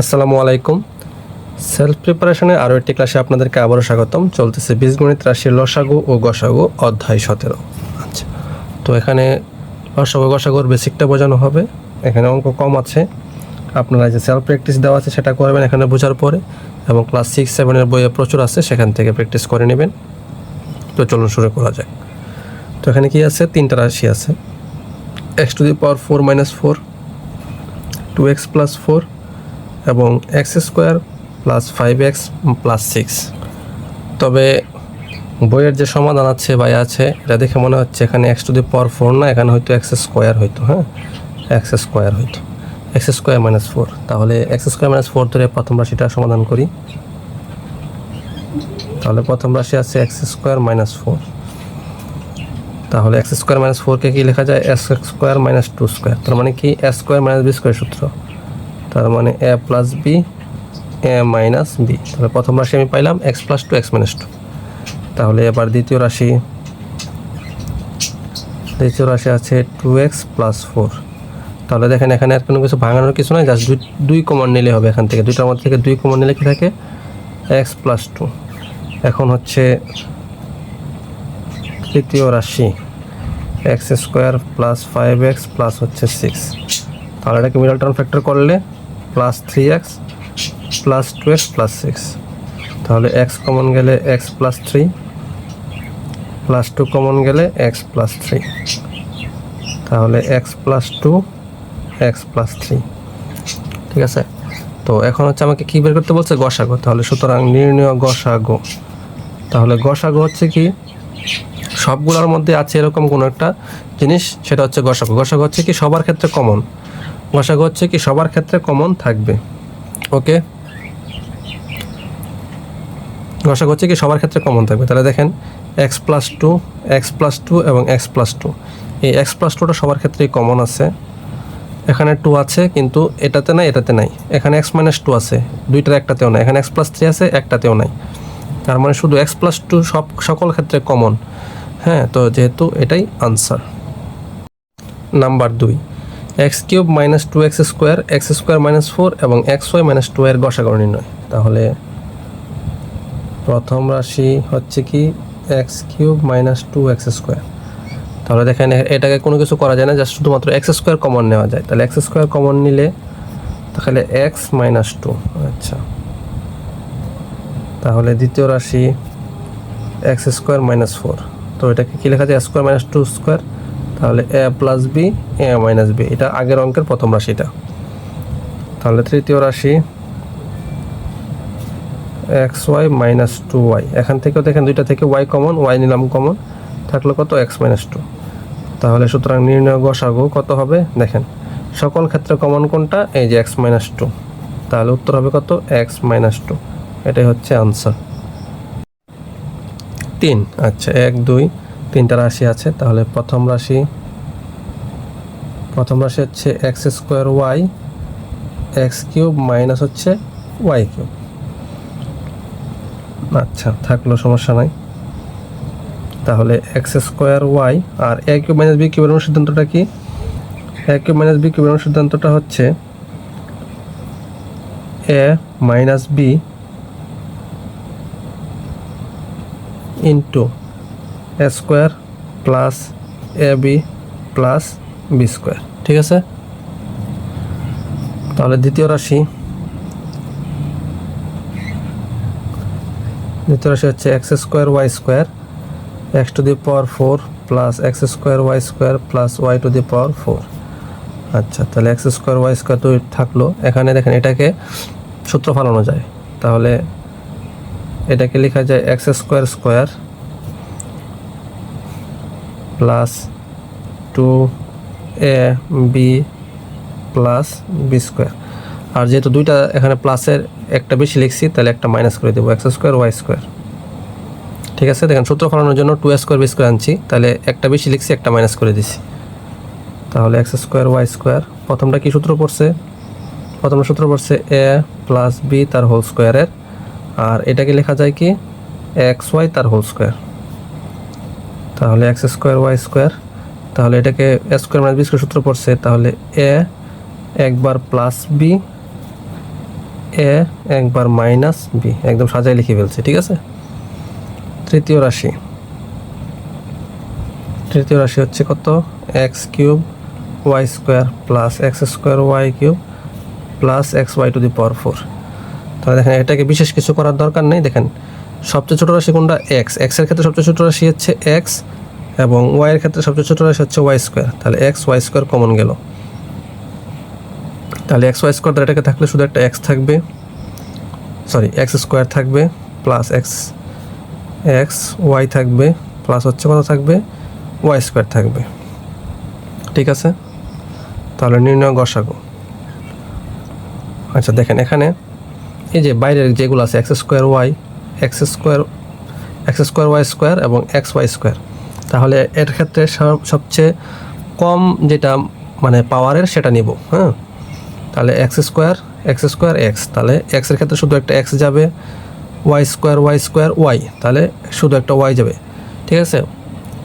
আসসালামু আলাইকুম। সেলফ প্রিপারেশনে আরও একটি ক্লাসে আপনাদেরকে আবারও স্বাগতম। চলতেছে বীজগণিত রাশির লসাগু ও গসাগু অধ্যায় সতেরো। আচ্ছা তো এখানে লসাগু গসাগুর বেসিকটা বোঝানো হবে। এখানে অঙ্ক কম আছে। আপনারা যে সেলফ প্র্যাকটিস দেওয়া আছে সেটা করবেন এখানে বোঝার পরে এবং ক্লাস সিক্স সেভেনের বইয়ে প্রচুর আছে, সেখান থেকে প্র্যাকটিস করে নেবেন। তো চলুন শুরু করা যায় তো এখানে কি আছে? তিনটা রাশি আছে। X to the power four minus four two X plus four এবং X square plus five X plus six. তবে বইয়ের যে সমাধান আছে বা আছে, এটা দেখে মনে হচ্ছে এখানে X to the power four না, এখানে হয়তো এক্স স্কোয়ার হইতো হ্যাঁ? এক্স স্কোয়ার হইতো। X square minus four. তাহলে এক্স স্কোয়ার মাইনাস ফোর ধরে প্রথম রাশিটা সমাধান করি। তাহলে প্রথম রাশি আছে এক্স স্কোয়ার মাইনাস ফোর। তাহলে এক্স স্কোয়ার মাইনাস ফোরকে কী লেখা যায়? X square minus two square. তার মানে কি? S square minus B square সূত্র। তার মানে A plus B A minus B তাহলে প্রথম রাশি আমি পাইলাম X plus two X minus two তাহলে এবার দ্বিতীয় রাশি। দ্বিতীয় রাশি আছে টু এক্স প্লাস ফোর তাহলে দেখেন এখানে আর কোনো কিছু ভাঙানোর কিছু নয় জাস্ট দুই দুই কমন নিলে হবে এখান থেকে। দুইটার মধ্যে থেকে দুই কমন নিলে কি থাকে? এক্স প্লাস টু এখন হচ্ছে তৃতীয় রাশি। X square plus five X plus হচ্ছে সিক্স তাহলে এটাকে মিডল টার্ম ফ্যাক্টর করলে plus three X plus two X plus six তাহলে এক্স কমন গেলে X plus three plus two common গেলে এক্স প্লাস থ্রি তাহলে X plus two X plus three ঠিক আছে? তো এখন হচ্ছে আমাকে কী বের করতে বলছে? গসাগো। তাহলে সুতরাং নির্ণয় গসাগো। তাহলে গসাগো হচ্ছে কি? সবগুলোর মধ্যে আছে এরকম কোনো একটা জিনিস, সেটা হচ্ছে গসাগো। গসাগো হচ্ছে কি? সবার ক্ষেত্রে কমন গসাগো হচ্ছে কি সবার ক্ষেত্রে কমন থাকবে। ওকে গসাগো হচ্ছে কি সবার ক্ষেত্রে কমন থাকবে। তাহলে দেখেন X plus two X plus two এবং এক্স প্লাস টু এই এক্স প্লাস টুটা সবার ক্ষেত্রেই কমন আছে। এখানে টু আছে, কিন্তু এটাতে নাই এটাতে নাই। এখানে এক্স মাইনাস টু আছে, দুইটার একটাতেও নাই। এখানে এক্স প্লাস থ্রি আছে, একটাতেও নাই। তার মানে শুধু এক্স প্লাস টু সব, সকল ক্ষেত্রে কমন হ্যাঁ তো যেহেতু এটাই আনসার নাম্বার দুই। X cube minus two X square X square minus four এবং এক্স ওয়াই মাইনাস টু এর গসাগর নির্ণয়। তাহলে প্রথম রাশি হচ্ছে কি? X cube minus two X square. তাহলে দেখেন, এটাকে কোনো কিছু করা যায় না, জাস্ট শুধুমাত্র এক্স স্কোয়ার কমন নেওয়া যায়। তাহলে এক্স স্কোয়ার কমন নিলে তাহলে এক্স মাইনাস টু। আচ্ছা। তাহলে দ্বিতীয় রাশি এক্স স্কোয়ার মাইনাস ফোর। তো এটাকে কী লেখা যায়? স্কোয়ার মাইনাস টু স্কোয়ার তাহলে A plus B A minus B এটা আগের অঙ্কের প্রথম রাশিটা। তাহলে তৃতীয় রাশি X Y minus two Y এখান থেকেও দেখেন দুইটা থেকে ওয়াই কমন ওয়াই নিলাম কমন থাকল কত এক্স মাইনাস টু তাহলে সুতরাং নির্ণয় গসাগু কত হবে? দেখেন, সকল ক্ষেত্রে কমন কোনটা? এই যে এক্স মাইনাস টু তাহলে উত্তর হবে কত? এক্স মাইনাস টু এটাই হচ্ছে আনসার তিন আচ্ছা এক, দুই তিনটা রাশি আছে, তাহলে প্রথম রাশি প্রথম রাশি হচ্ছে X square Y X cube minus হচ্ছে ওয়াই কিউব আচ্ছা থাকল সমস্যা নাই। তাহলে এক্স স্কোয়ার ওয়াই আর এ কিউব মাইনাস বি কিউবের সিদ্ধান্তটা কি? এ কিউব মাইনাস বি কিউবের সিদ্ধান্তটা হচ্ছে A minus B into square plus A B plus B square, ঠিক আছে? তাহলে দ্বিতীয় রাশি। দ্বিতীয় রাশি হচ্ছে X square Y square, X to the power four plus X square Y square plus Y to the power four. আচ্ছা তাহলে এক্স স্কোয়ার ওয়াই স্কোয়ার তো থাকল। এখানে দেখেন এটাকে সূত্র ফালানো যায়। তাহলে এটাকে লেখা যায় X square square plus two A B plus B square. আর যেহেতু দুইটা এখানে প্লাসের একটা বেশি লিখছি, তাহলে একটা মাইনাস করে দেবো এক্স স্কোয়ার, ওয়াই স্কোয়ার। ঠিক আছে? দেখেন সূত্র ফলানোর জন্য টু স্কোয়ার, বি স্কোয়ার আনছি, তাহলে একটা বেশি লিখছি, একটা মাইনাস করে দিছি। তাহলে এক্স স্কোয়ার, ওয়াই স্কোয়ার, প্রথমটা কি সূত্র পড়ছে? প্রথম সূত্র পড়ছে এ প্লাস বি তার হোল স্কোয়ারের। আর এটাকে লেখা যায় কি? এক্স ওয়াই তার হোল স্কোয়ার। তাহলে এক্স স্কোয়ার, ওয়াই স্কোয়ার, তাহলে এটাকে স্কোয়ার মাইনাস বি স্কোয়ার সূত্র পড়ছে, তাহলে এ একবার প্লাস বি, এ একবার মাইনাস বি, একদম সাজায় লিখে ফেলছে, ঠিক আছে? তৃতীয় রাশি। তৃতীয় রাশি হচ্ছে কত? X cube, Y square plus X square, Y cube plus X Y to the power four. তাহলে দেখেন, এটাকে বিশেষ কিছু করার দরকার নেই। দেখেন সবচেয়ে ছোটো রাশি কোনটা? এক্স এক্সের ক্ষেত্রে সবচেয়ে ছোটো রাশি হচ্ছে এক্স এবং ওয়াইয়ের ক্ষেত্রে সবচেয়ে ছোটো রাশি হচ্ছে ওয়াই স্কোয়ার তাহলে এক্স ওয়াই স্কোয়ার কমন গেল। তাহলে এক্স ওয়াই স্কোয়ার এটাকে থাকলে শুধু একটা এক্স থাকবে। সরি এক্স স্কোয়ার থাকবে প্লাস এক্স এক্স ওয়াই থাকবে প্লাস হচ্ছে কত থাকবে? ওয়াই স্কোয়ার থাকবে। ঠিক আছে? তাহলে নির্ণয় গসাগো। আচ্ছা দেখেন এখানে এই যে বাইরের যেগুলো আছে X square Y X square X square Y square এবং এক্স ওয়াই স্কোয়ার। তাহলে এর ক্ষেত্রে সব- সবচেয়ে কম যেটা মানে পাওয়ারের সেটা নিব হ্যাঁ? তাহলে X square X square X. তাহলে এক্সের ক্ষেত্রে শুধু একটা এক্স যাবে, Y square Y square, Y. তাহলে শুধু একটা ওয়াই যাবে, ঠিক আছে?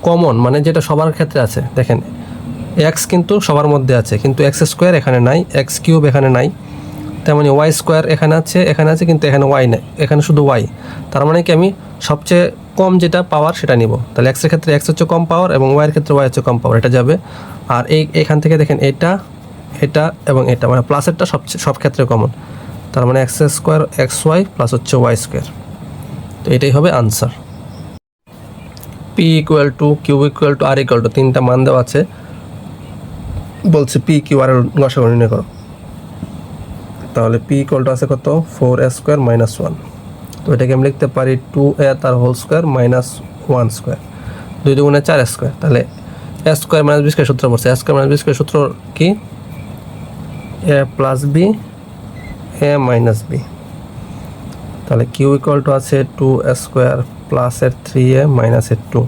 কমন মানে যেটা সবার ক্ষেত্রে আছে। দেখেন, এক্স কিন্তু সবার মধ্যে আছে, কিন্তু এক্স স্কোয়ার এখানে নাই, এক্স কিউব এখানে নাই। তেমনি ওয়াই স্কোয়ার এখানে আছে এখানে আছে কিন্তু এখানে ওয়াই নেই, এখানে শুধু ওয়াই তার মানে কি আমি সবচেয়ে কম যেটা পাওয়ার সেটা নিব। তাহলে এক্সের ক্ষেত্রে এক্স হচ্ছে কম পাওয়ার এবং ওয়াইয়ের ক্ষেত্রে ওয়াই হচ্ছে কম পাওয়ার এটা যাবে। আর এই, এখান থেকে দেখেন এটা এটা এবং এটা মানে প্লাসেরটা সবচেয়ে, সব ক্ষেত্রে কমন তার মানে X square X Y plus হচ্ছে ওয়াই স্কোয়ার তো এটাই হবে answer P equal to Q equal to R equal to তিনটা মান দেওয়া আছে। বলছে পি কিউ আর গসাগর নির্ণয় করো। তাহলে পি ইকুয়াল টু আছে কত? Four A square minus one তো এটাকে আমি লিখতে পারি টু এ তার whole square minus one square দুই দুগুণে চার স্কোয়ার তাহলে A square minus B square সূত্র পড়ছে। A square minus B square সূত্র কি? A plus B A minus B তাহলে কিউ ইকুয়াল টু আছে টু স্কোয়ার প্লাস প্লাসের থ্রি এ মাইনাস মাইনাসের টু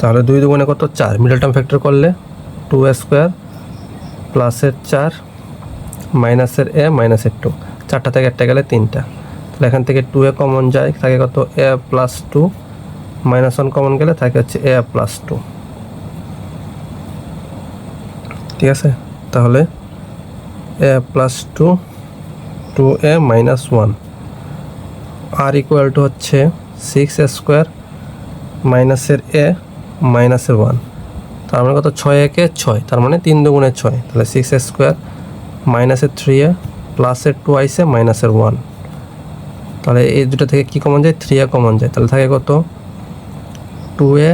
তাহলে দুই দুগুণে কত? চার। মিডল টার্ম ফ্যাক্টর করলে টু স্কোয়ার প্লাসের চার। মাইনাসের এ মাইনাসের টু চারটা থেকে একটা গেলে তিনটা। তাহলে এখান থেকে টু এ কমন যায়, থাকে কত A plus two minus one common গেলে থাকে হচ্ছে এ প্লাস টু ঠিক আছে? তাহলে A plus two two A minus one R equal to হচ্ছে সিক্স এ স্কোয়ার মাইনাসের এ মাইনাসের ওয়ান তার মানে কত? ছয় একে ছয়। তার মানে তিন দুগুণে ছয়। তাহলে সিক্স স্কোয়ার মাইনাসের থ্রি এ প্লাসের টু আইসে মাইনাসের ওয়ান তাহলে এই দুটো থেকে কী কমন যায়? থ্রি এ কমন যায়। তাহলে থাকে কত? টু এ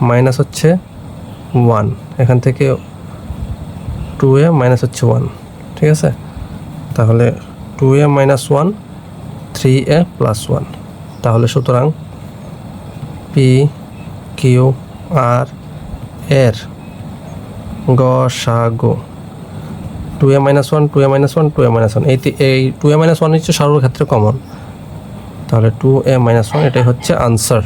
মাইনাস হচ্ছে ওয়ান এখান থেকে টু এ মাইনাস হচ্ছে ওয়ান ঠিক আছে? তাহলে two A minus one three A plus one তাহলে সুতরাং পি কিউ আর এর গ, সা, গো। Two A minus one two A minus one two A minus one এই এই টু এ মাইনাস ওয়ান হচ্ছে সর্বক্ষেত্রে কমন তাহলে টু এ মাইনাস ওয়ান এটাই হচ্ছে আনসার